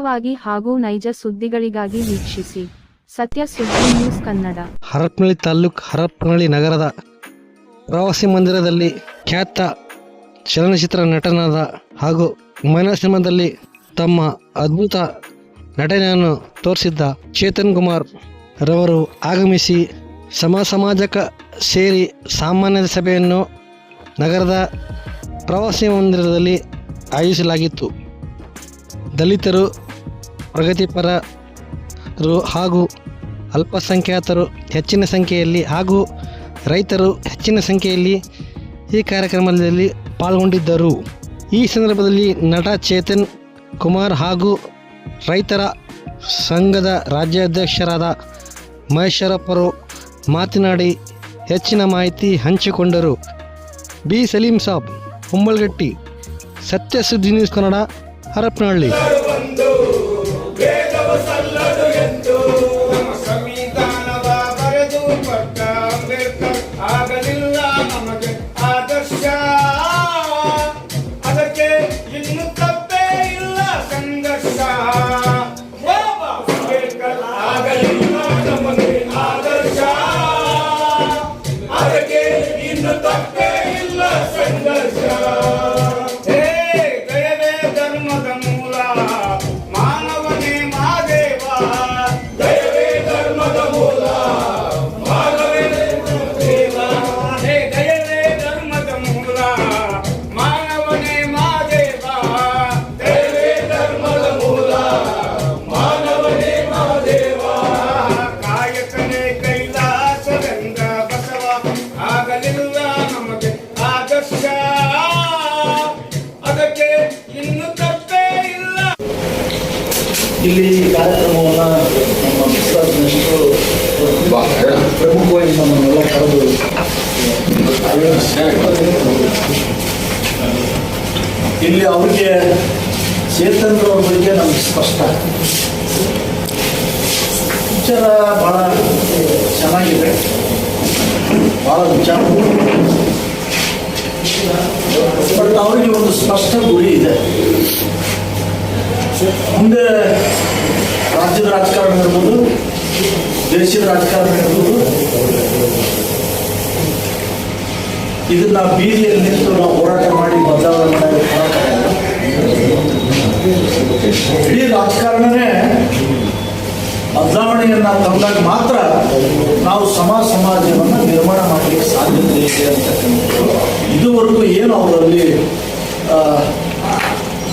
ವಾಗಿ ಹಾಗೂ ನೈಜ ಸುದ್ದಿಗಳಿಗಾಗಿ ವೀಕ್ಷಿಸಿ. ಸತ್ಯ ಸುದ್ದಿ ನ್ಯೂಸ್ ಕನ್ನಡ. ಹರಪನಹಳ್ಳಿ ತಾಲೂಕು ಹರಪನಹಳ್ಳಿ ನಗರದ ಪ್ರವಾಸಿ ಮಂದಿರದಲ್ಲಿ ಖ್ಯಾತ ಚಲನಚಿತ್ರ ನಟನಾದ ಹಾಗೂ ಮೈನಾ ಸಿನಿಮಾದಲ್ಲಿ ತಮ್ಮ ಅದ್ಭುತ ನಟನೆಯನ್ನು ತೋರಿಸಿದ್ದ ಚೇತನ್ ಕುಮಾರ್ ರವರು ಆಗಮಿಸಿ ಸಮ ಸೇರಿ ಸಾಮಾನ್ಯ ಸಭೆಯನ್ನು ನಗರದ ಪ್ರವಾಸಿ ಮಂದಿರದಲ್ಲಿ ಆಯೋಜಿಸಲಾಗಿತ್ತು. ದಲಿತರು ಪ್ರಗತಿಪರರು ಹಾಗೂ ಅಲ್ಪಸಂಖ್ಯಾತರು ಹೆಚ್ಚಿನ ಸಂಖ್ಯೆಯಲ್ಲಿ ಹಾಗೂ ರೈತರು ಹೆಚ್ಚಿನ ಸಂಖ್ಯೆಯಲ್ಲಿ ಈ ಕಾರ್ಯಕ್ರಮದಲ್ಲಿ ಪಾಲ್ಗೊಂಡಿದ್ದರು. ಈ ಸಂದರ್ಭದಲ್ಲಿ ನಟ ಚೇತನ್ ಕುಮಾರ್ ಹಾಗೂ ರೈತರ ಸಂಘದ ರಾಜ್ಯಾಧ್ಯಕ್ಷರಾದ ಮಹೇಶ್ವರಪ್ಪರು ಮಾತನಾಡಿ ಹೆಚ್ಚಿನ ಮಾಹಿತಿ ಹಂಚಿಕೊಂಡರು. ಬಿ. ಸಲೀಂ ಸಾಬ್ ಕುಂಬಳಗಟ್ಟಿ ಸತ್ಯ ಸುದ್ದಿ ನ್ಯೂಸ್ ಕನ್ನಡ, ಹರಪನಹಳ್ಳಿ. ಇಲ್ಲಿ ಕಾರ್ಯಕ್ರಮವನ್ನು ನಮ್ಮ ಮಿಸ್ಟರ್ ಪ್ರಮುಖವಾಗಿ ನಮ್ಮನ್ನೆಲ್ಲ ಕರೆದು ಇಲ್ಲಿ ಅವ್ರಿಗೆ ಚೇತನ್ರವ್ರ ಬಗ್ಗೆ ನಮ್ಗೆ ಸ್ಪಷ್ಟ. ವಿಚಾರ ಭಾಳ ಚೆನ್ನಾಗಿದೆ. ಭಾಳ ವಿಚಾರ. ಬಟ್ ಅವರಿಗೆ ಒಂದು ಸ್ಪಷ್ಟ ಗುರಿ ಮುಂದೆ ರಾಜ್ಯದ ರಾಜಕಾರಣ ಇರ್ಬೋದು, ದೇಶದ ರಾಜಕಾರಣ ಇರ್ಬೋದು. ಇದನ್ನ ಬೀದಿಯಲ್ಲಿ ನಿಂತು ನಾವು ಹೋರಾಟ ಮಾಡಿ ಬದಲಾವಣೆ ಮಾಡಿ. ಇಡೀ ರಾಜಕಾರಣನೇ ಬದಲಾವಣೆಯನ್ನ ತಂದಾಗ ಮಾತ್ರ ನಾವು ಸಮಾಜ ಸಮಾಜವನ್ನು ನಿರ್ಮಾಣ ಮಾಡಲಿಕ್ಕೆ ಸಾಧ್ಯತೆ ಇದೆ ಅಂತಕ್ಕಂಥದ್ದು. ಇದುವರೆಗೂ ಏನು ಅವರಲ್ಲಿ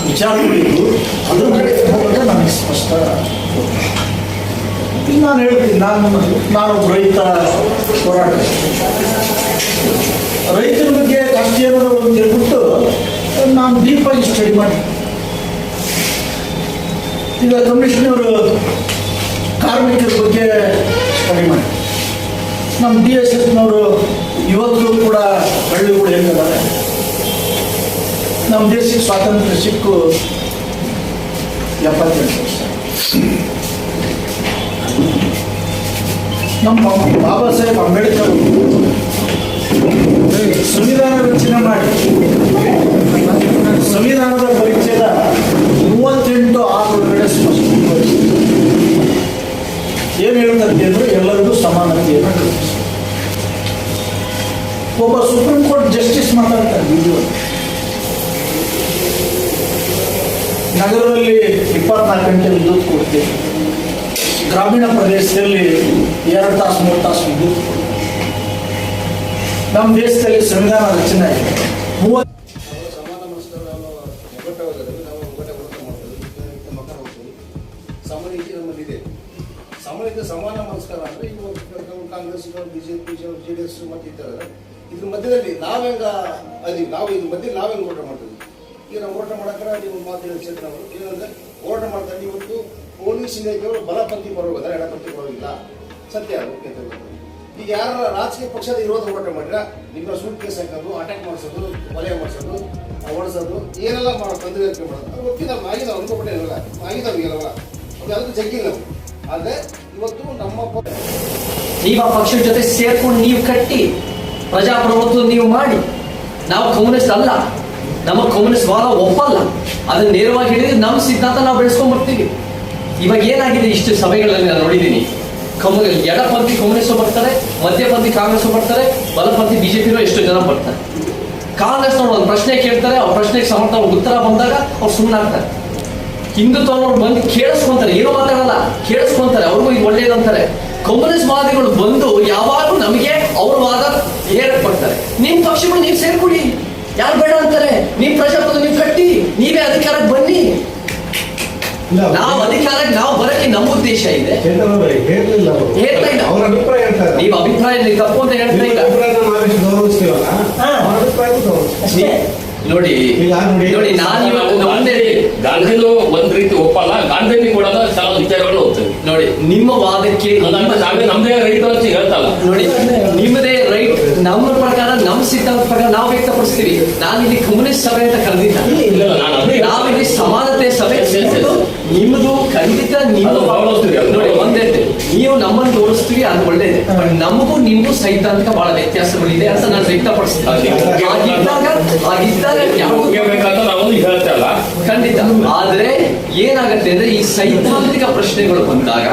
ವಿಚಾರಗಳಿದ್ದು ಅದ್ರ ಬಗ್ಗೆ ನನಗೆ ಸ್ಪಷ್ಟ ಈಗ ನಾನು ಹೇಳ್ತೀನಿ, ನಾನು ನಾನು ರೈತ ಹೋರಾಟ. ರೈತರ ಬಗ್ಗೆ ಕಷ್ಟ ಒಂದು ಹೇಳ್ಬಿಟ್ಟು ನಾನು ಡೀಪಾಗಿ ಸ್ಟಡಿ ಮಾಡಿ ಈಗ ಕಮಿಷನರು ಕಾರ್ಮಿಕರ ಬಗ್ಗೆ ಸ್ಟಡಿ ಮಾಡಿ ನಮ್ಮ ಡಿ ಎಸ್ ಎಸ್ನವರು ಇವತ್ತು ಕೂಡ ಹಳ್ಳಿಗಳು ಹೆಂಗಿದ್ದಾರೆ ನಮ್ಮ ದೇಶಕ್ಕೆ ಸ್ವಾತಂತ್ರ್ಯ ಸಿಕ್ಕು ಎಪ್ಪತ್ತೆಂಟು ವರ್ಷ. ನಮ್ಮ ಬಾಬಾ ಸಾಹೇಬ್ ಅಂಬೇಡ್ಕರ್ ಸಂವಿಧಾನ ರಚನೆ ಮಾಡಿ ನಗರದಲ್ಲಿ ಇಪ್ಪತ್ನಾಲ್ಕು ಗಂಟೆ ವಿದ್ಯುತ್ ಕೊಡ್ತೀವಿ. ಗ್ರಾಮೀಣ ಪ್ರದೇಶದಲ್ಲಿ ಎರಡು ತಾಸು, ಮೂರು ತಾಸು ವಿದ್ಯುತ್ ನಮ್ಮ ದೇಶದಲ್ಲಿ ಸಂವಿಧಾನ ರಚನೆ ಆಗಿದೆ. ಮೂವತ್ತು ಸಮಾನ ಮನಸ್ಕರನ್ನು ಒಗ್ಗಟ್ಟವಾಗದಲ್ಲಿ ನಾವು ಒಗ್ಗಟ್ಟೆ ಹೊರತ ಮಾಡ್ತೀವಿ ಇಂಥ ಮಕ್ಕಳ ಹೋಗ್ತೀವಿ ಸಮಾನತೆ ನಮ್ಮಲ್ಲಿ ಇದೆ ಸಮಾನತೆ ಸಮಾನ ಮನಸ್ಕಾರ ಅಂದರೆ ಈಗ Congress B J P J D S ಮತ್ತು ಇದ್ದಾರೆ. ಇದ್ರ ಮಧ್ಯದಲ್ಲಿ ನಾವೆಂಗ ಅದಿ ನಾವು ಇದ್ರ ಮಧ್ಯ ನಾವು ಊಟ ಮಾಡ್ತೀವಿ? ಈಗ ನಾವು ಹೋರಾಟ ಮಾಡಕ್ಕ ನೀವು ಮಾತು ಚೇತನ ಅವರು. ಏನಂದ್ರೆ ಹೋರಾಟ ಮಾಡ್ತಾರೆ ಇವತ್ತು ಪೊಲೀಸ್ ಇಲಾಖೆಯವರು ಬಲಪಂಥಿ ಬರೋದಿಲ್ಲ ಎಡಪಂಥಿ ಬರೋದಿಲ್ಲ ಸತ್ಯ ಅದು. ಈಗ ಯಾರ ರಾಜಕೀಯ ಪಕ್ಷದ ವಿರೋಧ ಹೋರಾಟ ಮಾಡಿದ್ರೆ ನಿಮ್ಮ ಸೂಟ್ ಕೇಸ್ ಹಾಕೋದು ಅಟ್ಯಾಕ್ ಮಾಡಿಸೋದು, ಕೊಲೆ ಮಾಡಿಸೋದು ಓಡಿಸೋದು ಏನೆಲ್ಲ ಮಾಡೋ, ತೊಂದರೆ ಮಾಡೋದು ಅದು ಗೊತ್ತಿಲ್ಲ ಆಗಿದ ಅನ್ಕೋಬಿಟ್ಟೆ ಇರಲ್ಲ. ಆಗಿದಾವೆ ಇರಲ್ಲ. ಅದು ಯಾವುದು ನಾವು ಆದರೆ ಇವತ್ತು ನಮ್ಮ ನೀವು ಆ ಪಕ್ಷದ ಜೊತೆ ಸೇರ್ಕೊಂಡು ನೀವು ಕಟ್ಟಿ ಪ್ರಜಾಪ್ರಭುತ್ವ ನೀವು ಮಾಡಿ. ನಾವು ಕಮ್ಯುನಿಸ್ಟ್ ಅಲ್ಲ. ನಮ್ಮ ಕಮ್ಯುನಿಸ್ಟ್ ವಾದ ಒಪ್ಪಲ್ಲ. ಅದನ್ನ ನೇರವಾಗಿ ಹೇಳಿದ್ರೆ ನಮ್ಮ ಸಿದ್ಧಾಂತ ನಾವು ಬೆಳೆಸ್ಕೊಂಡ್ ಬರ್ತೀವಿ. ಇವಾಗ ಏನಾಗಿದೆ ಇಷ್ಟು ಸಭೆಗಳಲ್ಲಿ ನಾನು ನೋಡಿದ್ದೀನಿ. ಕಮ್ಯುನಿ ಎಡಪಂಥಿ ಕಮ್ಯುನಿಸ್ಟ್ ಬರ್ತಾರೆ, ಮಧ್ಯಪಂಥಿ ಕಾಂಗ್ರೆಸ್ ಬರ್ತಾರೆ, ಬಲಪಂಥಿ ಬಿಜೆಪಿನೂ ಎಷ್ಟು ಜನ ಬರ್ತಾರೆ. ಕಾಂಗ್ರೆಸ್ನವ್ರು ಒಂದು ಪ್ರಶ್ನೆ ಕೇಳ್ತಾರೆ, ಅವ್ರ ಪ್ರಶ್ನೆಗೆ ಸಮರ್ಥ ಉತ್ತರ ಬಂದಾಗ ಅವ್ರು ಸುಮ್ಮನಾಗ್ತಾರೆ ಹಿಂದುತ್ವನವ್ರು ಬಂದು ಕೇಳಿಸ್ಕೊಂತಾರೆ, ಏನೋ ಮಾತಾಡಲ್ಲ, ಕೇಳಿಸ್ಕೊಂತಾರೆ, ಅವ್ರಿಗೂ ಇದು ಒಳ್ಳೇದಂತಾರೆ ಕಮ್ಯುನಿಸ್ಟ್ ವಾದಿಗಳು ಬಂದು ಯಾವಾಗಲೂ ನಮಗೆ ಅವ್ರ ವಾದ ಹೇಳಕ್ ನಿಮ್ಮ ನಿಮ್ ಪಕ್ಷಗಳು ನೀವು ಸೇರ್ಕೊಡಿ ಯಾರು ಬೇಡ ಅಂತಾರೆ ನಿಮ್ ಪ್ರಜಾಪ್ರಭುತ್ವ ನೀವು ಕಟ್ಟಿ ನೀವೇ ಅಧಿಕಾರಕ್ಕೆ ಬನ್ನಿ ನಾವು ಅಧಿಕಾರಕ್ಕೆ ನಾವು ಬರಕ್ಕೆ ನಮ್ಮ ಉದ್ದೇಶ ಇದೆ. ಹೇಳಲಿಲ್ಲ ಅವರು. ಹೇಳ್ತಾ ಇಲ್ಲ. ಅವ್ರ ಅಭಿಪ್ರಾಯ ನೀವು ಅಭಿಪ್ರಾಯ ತಪ್ಪು ಅಂತ ಹೇಳ್ತಾ ನಿಮ್ಮ ಇಲ್ಲ. ನೋಡಿ ನೋಡಿ- ನಾನು ಇವತ್ತು ಒಂದೇ ಗಾಂಧಿನೂ ಒಂದ್ ರೀತಿ ಒಪ್ಪಲ್ಲ. ಗಾಂಧಿನಿ ಕೂಡ ಕೆಲವು ವಿಚಾರಗಳು ಹೋಗ್ತದೆ ನೋಡಿ ನಿಮ್ಮ ವಾದಕ್ಕೆ ನಮ್ದೇ ರೈಟ್ ಅಂತ ಹೇಳ್ತಲ್ಲ. ನೋಡಿ ನಿಮ್ಮದೇ ರೈಟ್ ನಮ್ಮ ಪ್ರಕಾರ ನಮ್ ಸಿದ್ಧಾಂತ ನಾವು ನಾನು ಇಲ್ಲಿ ಕಮ್ಯುನಿಸ್ಟ್ ಸಭೆ ಅಂತ ಕರೆದಿಲ್ಲ ಇಲ್ಲ, ನಾನು ಅದೇ ನಾವಿಲ್ಲಿ ಸಮಾನತೆ ಸಭೆ ನಿಮ್ದು ಖಂಡಿತ ನೀವು ನೋಡಿ ಒಂದೇ ನೀವು ನಮ್ಮನ್ನು ತೋರಿಸ್ತೀವಿ ಅದು ಒಳ್ಳೇದೇ. ಬಟ್ ನಮಗೂ ನಿಮಗೂ ಸೈದ್ಧಾಂತಿಕ ಬಹಳ ವ್ಯತ್ಯಾಸಗಳಿದೆ ಅಂತ ನಾನು ವ್ಯಕ್ತಪಡಿಸ್ತೀನಿ. ಖಂಡಿತ. ಆದ್ರೆ ಏನಾಗುತ್ತೆ ಅಂದ್ರೆ ಈ ಸೈದ್ಧಾಂತಿಕ ಪ್ರಶ್ನೆಗಳು ಬಂದಾಗ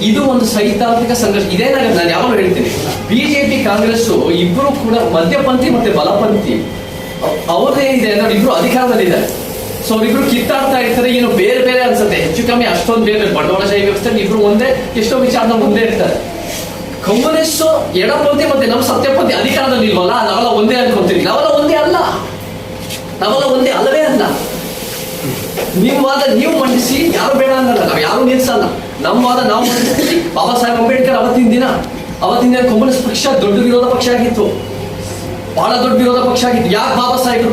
ಇದು ಒಂದು ಸೈದ್ಧಾಂತಿಕ ಸಂಘರ್ಷ. ಇದೇನಾಗ ನಾನು ಯಾವಾಗ ಹೇಳ್ತೀನಿ. ಬಿಜೆಪಿ ಕಾಂಗ್ರೆಸ್ ಇಬ್ಬರು ಕೂಡ ಮಧ್ಯಪಂಥಿ ಮತ್ತೆ ಬಲಪಂಥಿ. ಅವ್ರದೇ ಇದೆ ಅಂದ್ರೆ ಇಬ್ರು ಅಧಿಕಾರದಲ್ಲಿದ್ದಾರೆ ಸೊ ಅವ್ರಿಬ್ರು ಕಿತ್ತಾಡ್ತಾ ಇರ್ತಾರೆ. ಏನು ಬೇರೆ ಬೇರೆ ಅನ್ಸುತ್ತೆ. ಹೆಚ್ಚು ಕಮ್ಮಿ ಅಷ್ಟೊಂದು ಬೇರೆ ಬಂಡವಾಳಶಾಹಿ ವ್ಯವಸ್ಥೆ ಇಬ್ರು ಒಂದೇ ಎಷ್ಟೋ ವಿಚಾರ ಮುಂದೆ ಇರ್ತಾರೆ. ಕಮ್ಯುನಿಸ್ಟ್ ಎಡಪಂಥಿ ಮತ್ತೆ ನಮ್ಮ ಸತ್ಯಪಂಥಿ ಅಧಿಕಾರದಲ್ಲಿ ಇಲ್ವಲ್ಲ ನಾವೆಲ್ಲ ಒಂದೇ ಅನ್ಕೊಂತೀವಿ. ನಾವೆಲ್ಲ ಒಂದೇ ಅಲ್ಲ. ನಾವೆಲ್ಲ ಒಂದೇ ಅಲ್ಲವೇ ಅಲ್ಲ. ನಿಮ್ಮ ವಾದ ನೀವು ಮಂಡಿಸಿ, ಯಾರು ಬೇಡ ಅನ್ನಲ್ಲ, ನಾವು ಯಾರು ನಿಲ್ಸಲ್ಲ. ನಮ್ಮ ವಾದ ನಾವು ಬಾಬಾ ಸಾಹೇಬ್ ಅಂಬೇಡ್ಕರ್ ಅವತ್ತಿನ ದಿನ ಅವತ್ತಿನ ದಿನ ಕಮ್ಯುನಿಸ್ಟ್ ಪಕ್ಷ ದೊಡ್ಡ ವಿರೋಧ ಪಕ್ಷ ಆಗಿತ್ತು. ಬಹಳ ದೊಡ್ಡ ವಿರೋಧ ಪಕ್ಷ ಆಗಿತ್ತು. ಯಾಕೆ ಬಾಬಾ ಸಾಹೇಬರು